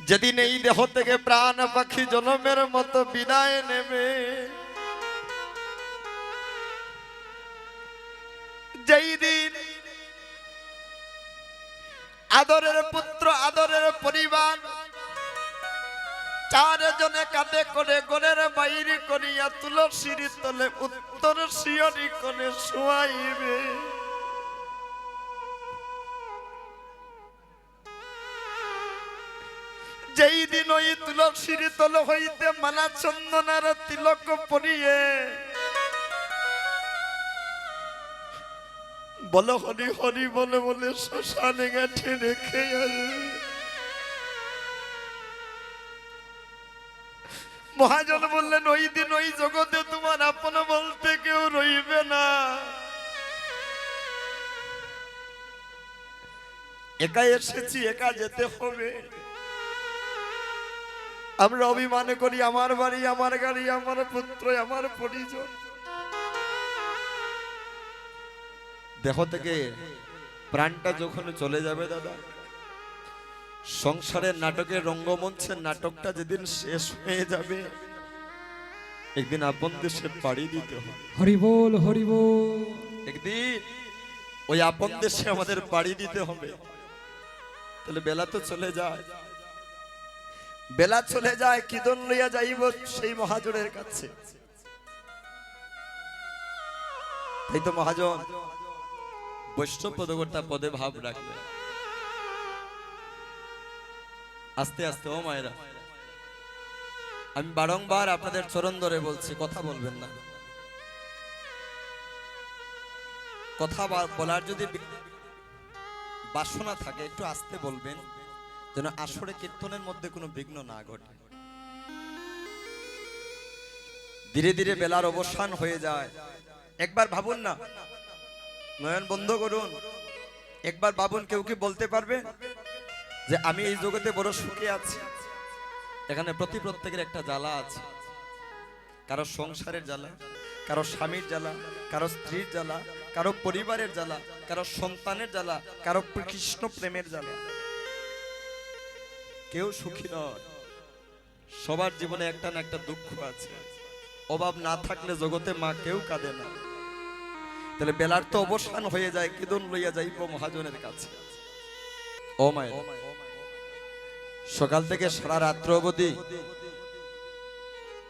যেদিন এই দেহ থেকে প্রাণ, পাখি জনমের মতো বিদায় নেবে। যেই দিন আদরের পুত্র, আদরের পরিবার চারজনে কাঁধে করে গনের বাইরে করিয়া তুলসীর তলে উত্তর শিয়রি করে শুয়াইবে। দিন ওই তুলসীর তল হইতে মালা চন্দনার তিলক পরিয়ে বলো হরি হরি, বলে বলে, শ্মশানে গেছে রেখে মহাজন বললেন, ওই দিন ওই জগতে তোমার আপন বলতে কেউ রইবে না। একা এসেছি, একা যেতে হবে। আমরা অভিমান করি আমার বাড়ি আমার গাড়ি আমার পুত্র আমার পরিজন। দেহ থেকে প্রাণটা যখন চলে যাবে দাদা সংসারের নাটকের রঙ্গমঞ্চের নাটকটা যেদিন শেষ হয়ে যাবে একদিন আপন দেশে পাড়ি দিতে হবে। হরি বল হরি বল। একদিন ওই আপন দেশে আমাদের পাড়ি দিতে হবে। তাহলে বেলা তো চলে যায়। বেলা চলে যায় কিদন লইয়া যাইব সেই মহাজনের কাছে। তাই তো মহাজন বৈষ্ণব পদকর্তা পদে ভাব রাখবে। আস্তে আস্তে, ও মায়েরা, আমি বারংবার আপনাদের চরণ ধরে বলছি, কথা বলবেন না। কথা বলার যদি বাসনা থাকে, একটু আস্তে বলবেন। যেন আসরে কীর্তনের মধ্যে কোনো বিঘ্ন না ঘটে। ধীরে ধীরে বেলার অবসান হয়ে যায়। একবার ভাবুন না, নয়ন বন্ধ করুন। একবার ভাবুন কেউ কি বলতে পারবে যে আমি এই জগতে বড় সুখে আছি? এখানে প্রতি প্রত্যেকের একটা জ্বালা আছে। কারও সংসারের জ্বালা, কারও স্বামীর জ্বালা, কারও স্ত্রীর জ্বালা, কারও পরিবারের জ্বালা, কারও সন্তানের জ্বালা, কারও কৃষ্ণ প্রেমের জ্বালা। কেউ সুখী নয়। সবার জীবনে একটা না একটা দুঃখ আছে। অভাব না থাকলে জগতে মা কেউ কাঁদে না। তাহলে বেলার তো অবসান হয়ে যায়, কিদন লইয়া যাইব মহাজনের কাছে? ও মায়ের, সকাল থেকে সারা রাত্র অবধি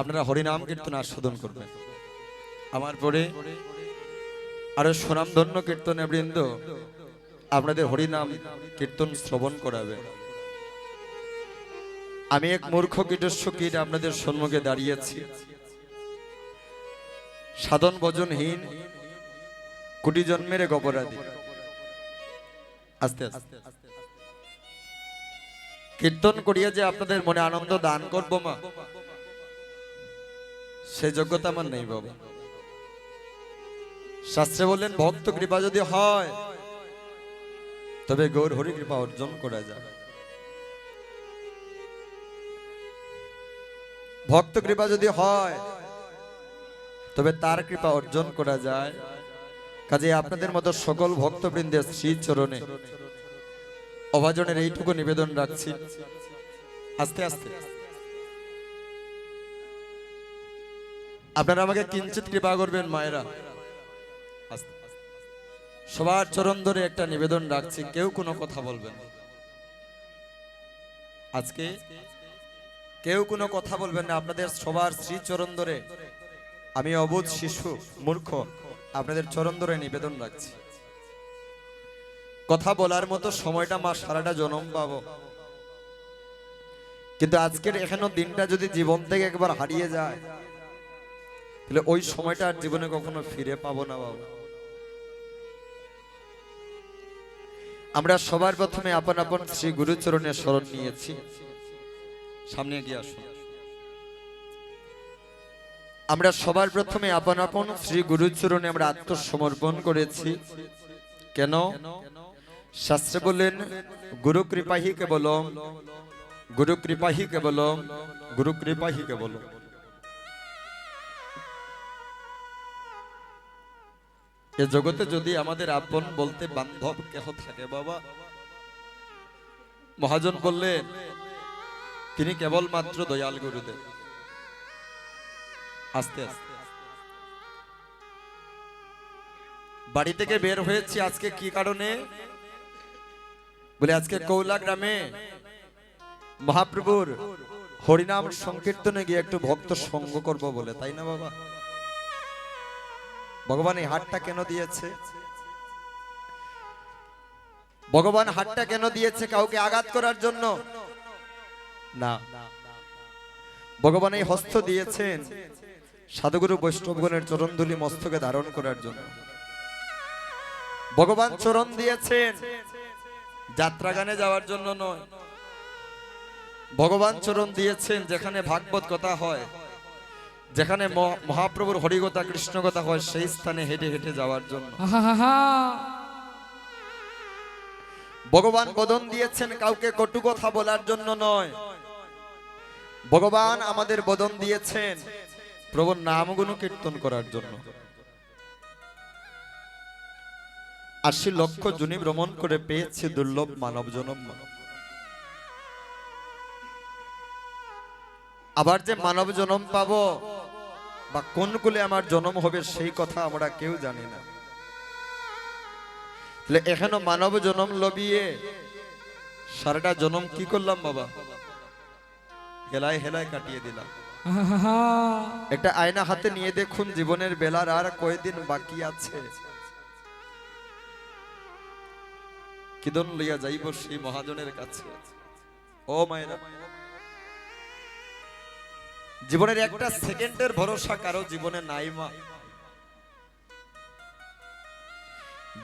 আপনারা হরিনাম কীর্তন আস্বাদন করবেন। আমার পরে আরও সুনামধন্য কীর্তনে বৃন্দ আপনাদের হরিনাম কীর্তন শ্রবণ করাবে আমি এক মূর্খ কীটস্য কীট আপনাদের সম্মুখে দাঁড়িয়েছি। সাধন ভজনহীন, কোটি জন্মের এক অপরাধী আস্তে আস্তে কীর্তন করিয়া যে আপনাদের মনে আনন্দ দান করব মা, সে যোগ্যতা আমার নেই বাবা। শাস্ত্রে বললেন, ভক্ত কৃপা যদি হয়, তবে গৌর হরি কৃপা অর্জন করা যায় ভক্ত কৃপা যদি হয়, তবে তার কৃপা অর্জন করা যায়। কাজে আপনাদের মতো সকল ভক্তবৃন্দের শ্রী চরণে অভাজনের এইটুকু নিবেদন রাখছি। আস্তে আস্তে। আপনারা আমাকে কিঞ্চিত কৃপা করবেন, মায়েরা। সবার চরণ ধরে একটা নিবেদন রাখছি, কেউ কোনো কথা বলবেন আজকে কেউ কোনো কথা বলবেন না, আপনাদের সবার শ্রী চরণ ধরে আমি অবুধ শিশু, মূর্খ, আপনাদের চরণ ধরে নিবেদন রাখছি। কথা বলার মতো সময়টা মা সারাটা জনম পাবো। কিন্তু আজকের এখানে দিনটা যদি জীবন থেকে একবার হারিয়ে যায়, তাহলে ওই সময়টা আর জীবনে কখনো ফিরে পাবো না বাবা। আমরা সবার প্রথমে আপন আপন শ্রী গুরুচরণের স্মরণ নিয়েছি। সামনে গিয়ে আসুন আমরা সবার প্রথমে আপন আপন শ্রী গুরুচরণে আমরা আত্মসমর্পণ করেছি। কেন? শাস্ত্রে বললেন, গুরু কৃপাহি কেবলম, গুরু কৃপাহি কেবলম, গুরু কৃপাহি কেবলম। এ জগতে যদি আমাদের আপন বলতে বান্ধব কেহ থাকে, বাবা। মহাজন বললেন তিনি কেবলমাত্র দয়াল গুরুদেব। আস্তে আস্তে। বাড়ি থেকে বের হয়েছি আজকে কি কারণে? বলে, আজকে কৌলা গ্রামে মহাপ্রভুর হরিনাম সংকীর্তনে গিয়ে একটু ভক্ত সঙ্গ করব বলে, তাই না বাবা? ভগবান এই হাটটা কেন দিয়েছে? ভগবান হাটটা কেন দিয়েছে কাউকে আঘাত করার জন্য? না। ভগবান এই হস্ত দিয়েছেন সাধুগুরু বৈষ্ণবগণের চরণধুলি মস্তকে ধারণ করার জন্য। ভগবান চরণ দিয়েছেন যাত্রা গানে যাওয়ার জন্য নয়। ভগবান চরণ দিয়েছেন যেখানে ভাগবত কথা হয় যেখানে মহাপ্রভুর হরিকথা কৃষ্ণ কথা হয় সেই স্থানে হেঁটে হেঁটে যাওয়ার জন্য। ভগবান বদন দিয়েছেন কাউকে কটু কথা বলার জন্য নয়। ভগবান আমাদের বদন দিয়েছেন। প্রভুর নামগুণ কীর্তন করার জন্য। আশি লক্ষ জুনি ভ্রমণ করে পেয়েছি দুর্লভ মানব জনম। আবার যে মানব জনম পাবো বা কোন কুলে আমার জন্ম হবে সেই কথা আমরা কেউ জানি না। এখানে মানব জনম লবিয়ে সারাটা জনম কি করলাম বাবা? হেলায় হেলায় কাটিয়ে দিলাম। একটা আয়না হাতে নিয়ে দেখুন জীবনের বেলার আর কয়দিন বাকি আছে। কিদন লইয়া যাইব সেই মহাজনের কাছে? ও মায়েরা। জীবনের একটা সেকেন্ডের ভরসা কারও জীবনে নাই মা।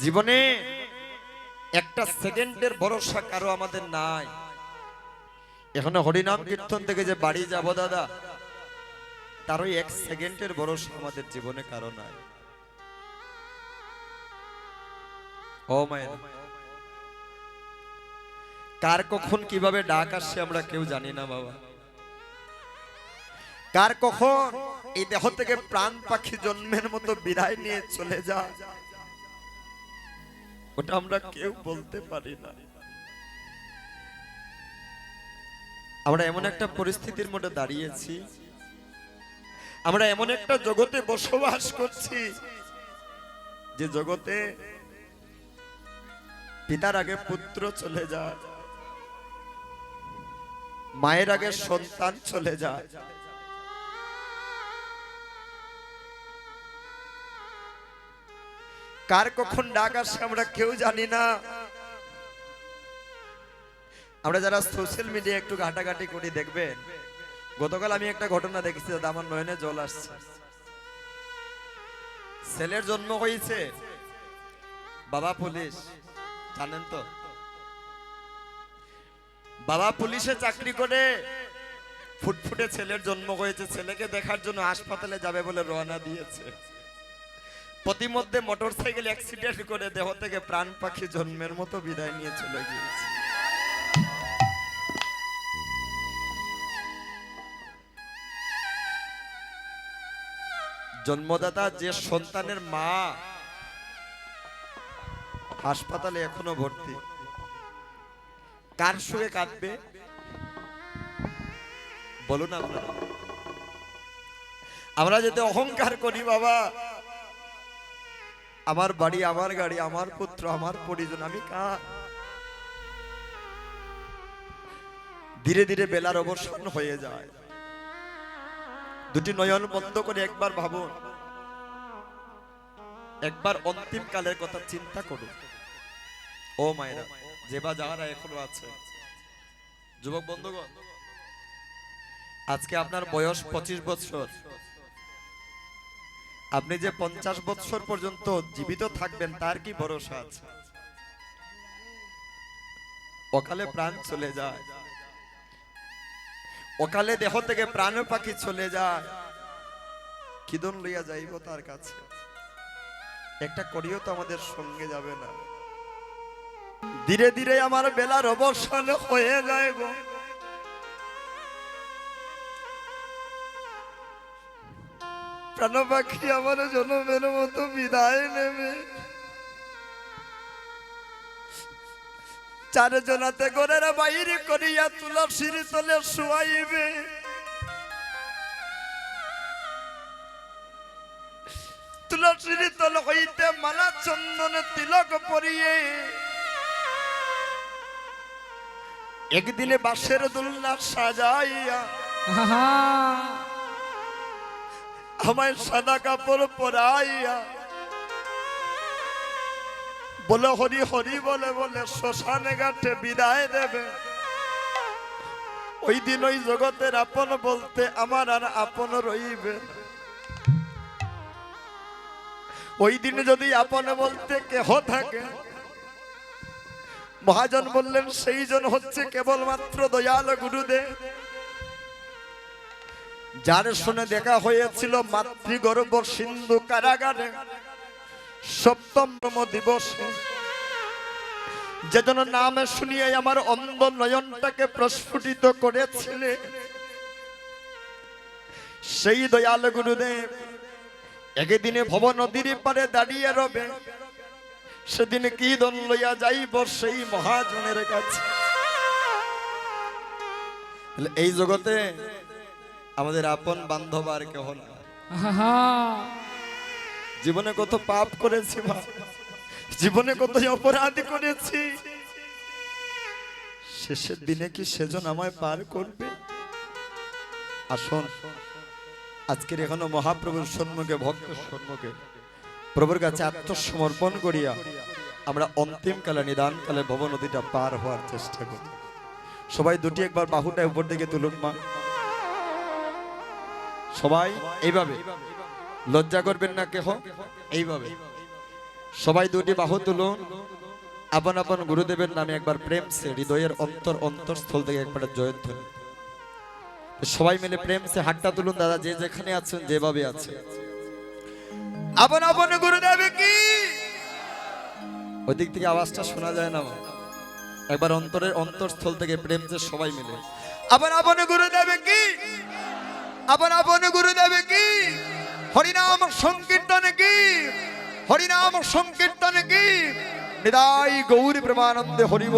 জীবনে একটা সেকেন্ডের ভরসা কারও আমাদের নাই। এখানে হরিনাম কীর্তন থেকে যে বাড়ি যাব দাদা, তার ওই এক সেকেন্ডের ভরসা আমাদের জীবনে কারও নাই। ও মায়ের, কার কখন কীভাবে ডাক আসছে আমরা কেউ জানি না বাবা। কার কখন এই দেহ থেকে প্রাণ পাখি জন্মের মতো বিদায় নিয়ে চলে যায়, ওটা আমরা কেউ বলতে পারি না। আমরা এমন একটা পরিস্থিতির মধ্যে দাঁড়িয়েছি। আমরা এমন একটা জগতে বসবাস করছি, যে জগতে পিতার আগে পুত্র চলে যায়, মায়ের আগে সন্তান চলে যায়। কার কখন ডাক আসে আমরা কেউ জানি না। আমরা যারা সোশ্যাল মিডিয়া একটু ঘাটাঘাটি করি, দেখবেন, গতকাল আমি একটা ঘটনা দেখেছি, দাদা, আমার নয়নে জল আসছে। ছেলের জন্ম হয়েছে, বাবা পুলিশ, জানেন তো? বাবা পুলিশে চাকরি করে, ফুটফুটে ছেলের জন্ম হয়েছে, ছেলেকে দেখার জন্য হাসপাতালে যাবে বলে রওনা দিয়েছে। প্রতিমধ্যে মোটর সাইকেল অ্যাক্সিডেন্ট করে দেহ থেকে প্রাণ পাখি জন্মের মতো বিদায় নিয়ে চলে গিয়েছে। জন্মদাতা যে সন্তানের মা হাসপাতালে এখনও ভর্তি, কার সুরে কাঁদবে? বলুন আপনারা। আমরা যদি অহংকার করি বাবা, আমার বাড়ি, আমার গাড়ি, আমার পুত্র, আমার পরিজন, আমি কা ধীরে ধীরে বেলার অবসান হয়ে যায়। দুটি নয়ন বন্ধ করে একবার ভাবুন। একবার অন্তিম কালের কথা চিন্তা করুন। ও মায়েরা, যে বা যারা এখনও আছে, যুবক বন্ধুগণ, আজকে আপনার বয়স পঁচিশ বছর। আপনি যে পঞ্চাশ বছর পর্যন্ত জীবিত থাকবেন, তার কি ভরসা আছে? অকালে প্রাণ চলে যায়। অকালে দেহ থেকে প্রাণ পাখি চলে যায়। কিদন লইয়া যাইব তার কাছে? একটা করিও তো আমাদের সঙ্গে যাবে না। ধীরে ধীরে আমার বেলার অবসান হয়ে গো। প্রাণ পাখি আমার জনমের মতো বিদায় নেবে। চারজনাতে গোরের বাইরে করিয়া তুলসীর তলে শুয়াইবে। তুলসীর তল হইতে মালা চন্দন তিলক পরিয়ে। একদিনে বাঁশের দোলনা সাজাইয়া। আমায় সাদা কাপড় পরাইয়া। বলে হরি হরি বলে বলে, শ্মশানে ঘাটে বিদায় দেবে ওই দিন ওই জগতের আপন বলতে আমার আর আপন রইবে। ওই দিন যদি আপন বলতে কেহ থাকে, মহাজন বললেন, সেই জন হচ্ছে কেবলমাত্র দয়াল গুরুদেব যার শুনে দেখা হয়েছিল মাতৃগর্ভ সিন্ধু কারাগারে সপ্তম দিবসে। যেজন নামে শুনিয়ে আমার অন্ধ নয়নটাকে প্রস্ফুটিত করেছিলে। সেই দয়াল গুরুদেব একদিনে ভব নদীর পারে দাঁড়িয়ে রবে সেদিন কি দন লইয়া যাইব সেই মহাজনের কাছে। এই জগতে আমাদের আপন বান্ধব আর কেহ না জীবনে কত পাপ করেছি, মা। জীবনে কত অপরাধ করেছি। শেষের দিনে কি সেজন আমায় পার করবে? আসুন, আজকের এখনও মহাপ্রভুর সম্মুখে ভক্ত সম্মুখে, প্রভুর কাছে আত্মসমর্পণ করিয়া আমরা অন্তিম কালে, নিদান কালে ভব নদীটা পার হওয়ার চেষ্টা করি। সবাই দুটি একবার বাহুটা উপর দিকে তুলুন মা। সবাই এইভাবে লজ্জা করবেন না কেহ? এইভাবে। সবাই দুটি বাহু তুলুন। আপন আপন গুরুদেবের নামে একবার প্রেম সে হৃদয়ের অন্তর অন্তরস্থল থেকে একবার জয়ধ্বনি। সবাই মিলে প্রেম সে হাতটা তুলুন, দাদা, যে যেখানে আছেন, যেভাবে আছে আপন আপন গুরুদেবে কি? ওই দিক থেকে আওয়াজটা শোনা যায় না একবার অন্তরের অন্তরস্থল থেকে প্রেম সে সবাই মিলে। আপন আপন গুরুদেবে কি? আপন আপন গুরুদেবে কি? হরিনাম সংকীর্তন কি? হরিনাম সংকীর্তন কি? নিদাই গৌরী প্রেমানন্দে হরিব।